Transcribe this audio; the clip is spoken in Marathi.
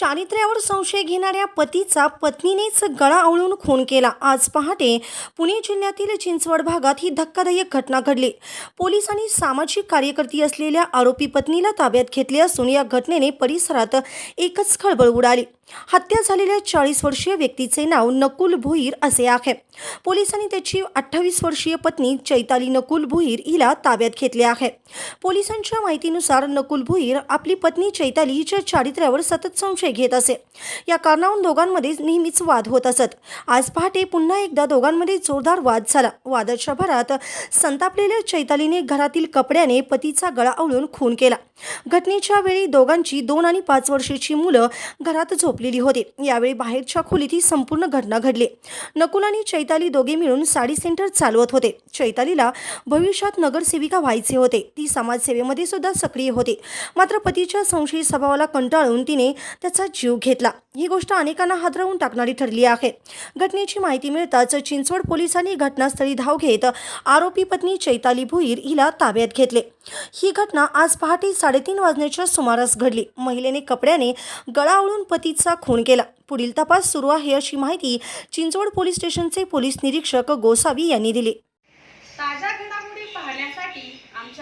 चारित्र्यावर संशय घेणाऱ्या पतीचा पत्नीनेच गळा आवळून खून केला. आज पहाटे पुणे जिल्ह्यातील चिंचवड भागात ही धक्कादायक घटना घडली. पोलिसांनी सामाजिक कार्यकर्ती असलेल्या आरोपी पत्नीला ताब्यात घेतले असून या घटनेने परिसरात एकच खळबळ उडाली. हत्या झालेल्या चाळीस वर्षीय व्यक्तीचे नाव नकुल भोईर असे आहे. पोलिसांनी त्याची अठ्ठावीस वर्षीय पत्नी चैताली नकुल भोईर हिला ताब्यात घेतले आहे. पोलिसांच्या माहितीनुसार नकुल भोईर आपली पत्नी चैताली हिच्या चारित्र्यावर सतत संशय घेत असे. या कारणावरून दोघांमध्ये नेहमीच वाद होत असत. आज पहाटे पुन्हा एकदा दोघांमध्ये जोरदार वाद झाला. वादाच्या भरात संतापलेल्या चैतालीने घरातील कपड्याने पतीचा गळा आवळून खून केला. घटनेच्या वेळी दोघांची दोन आणि पाच वर्षाची मुलं घरात झोपलेली होती. यावेळी बाहेरच्या खोलीत ही संपूर्ण घटना घडली. नकुल आणि चैताली दोघे मिळून साडी सेंटर चालवत होते. चैतालीला भविष्यात नगरसेविका व्हायचे होते. ती समाजसेवेमध्ये सुद्धा सक्रिय होती. मात्र पतीच्या संशयी स्वभावाला कंटाळून तिने त्याचा जीव घेतला. ही गोष्ट अनेकांना हादरवून टाकणारी ठरली आहे. घटनेची माहिती मिळताच चिंचवड पोलिसांनी घटनास्थळी धाव घेत आरोपी पत्नी चैताली भुईर हिला ताब्यात घेतले. ही घटना आज पहाटे साडेतीन वाजण्याच्या सुमारास घडली. महिलेने कपड्याने गळावळून पतीचा खून केला. पुढील तपास सुरू आहे अशी माहिती चिंचवड पोलीस स्टेशनचे पोलीस निरीक्षक गोसावी यांनी दिली.